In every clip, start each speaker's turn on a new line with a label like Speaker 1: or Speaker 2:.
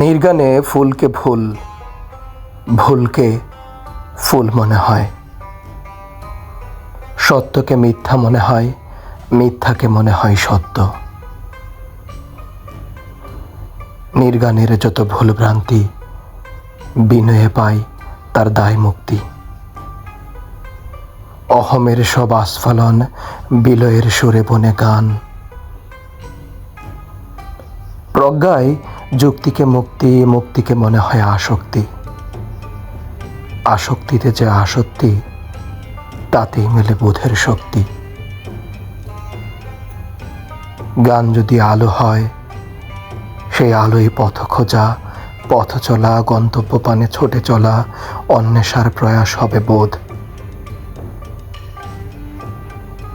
Speaker 1: নির্গানে ফুলকে ফুল, ভুলকে ফুল মনে হয়। সত্যকে মিথ্যা মনে হয়, মিথ্যাকে মনে হয় সত্য। নির্গানের যত ভুলভ্রান্তি বিনয়ে পায় তার দায় মুক্তি। অহমের সব আস্ফালন, বিলয়ের সুরে বনে গান। প্রজ্ঞায় যুক্তিকে মুক্তি, মুক্তিকে মনে হয় আসক্তি। আসক্তিতে যে আসক্তি, তাতেই মেলে বোধের শক্তি। গান যদি আলো হয়, সেই আলোয় পথ খোঁজা, পথ চলা, গন্তব্য পানে ছোটে চলা, অন্বেষার প্রয়াস হবে বোধ।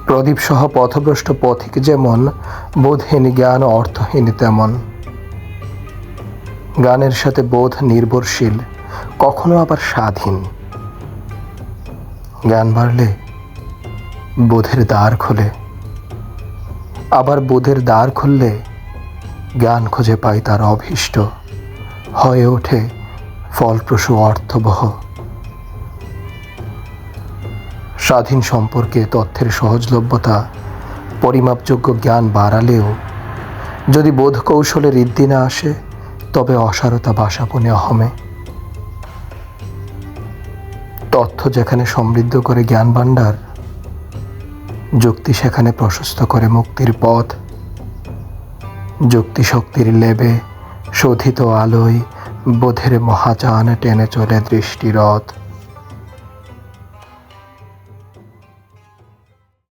Speaker 1: প্রদীপ সহ পথভ্রষ্ট পথিক যেমন, বোধহীন জ্ঞান অর্থহীন তেমন। গানের সাথে বোধ নির্ভরশীল, কখনো আবার স্বাধীন। জ্ঞান বাড়লে বোধের দ্বার খোলে, আবার বোধের দ্বার খুললে জ্ঞান খুঁজে পায় তার অভীষ্ট। হয়ে ওঠে ফলপ্রসূ অর্থবহ। স্বাধীন সম্পর্কে তথ্যের সহজলভ্যতা, পরিমাপযোগ্য জ্ঞান বাড়ালেও যদি বোধ কৌশলে ঋদ্ধি না আসে তবে অসারতা বাসাপনে অহমে। তথ্য যেখানে সমৃদ্ধ করে জ্ঞান ভাণ্ডার, যুক্তি সেখানে প্রশস্ত করে মুক্তির পথ। যুক্তি শক্তির লেবে শোধিত আলোয় বোধের মহাযান টেনে চলে দৃষ্টিরথ।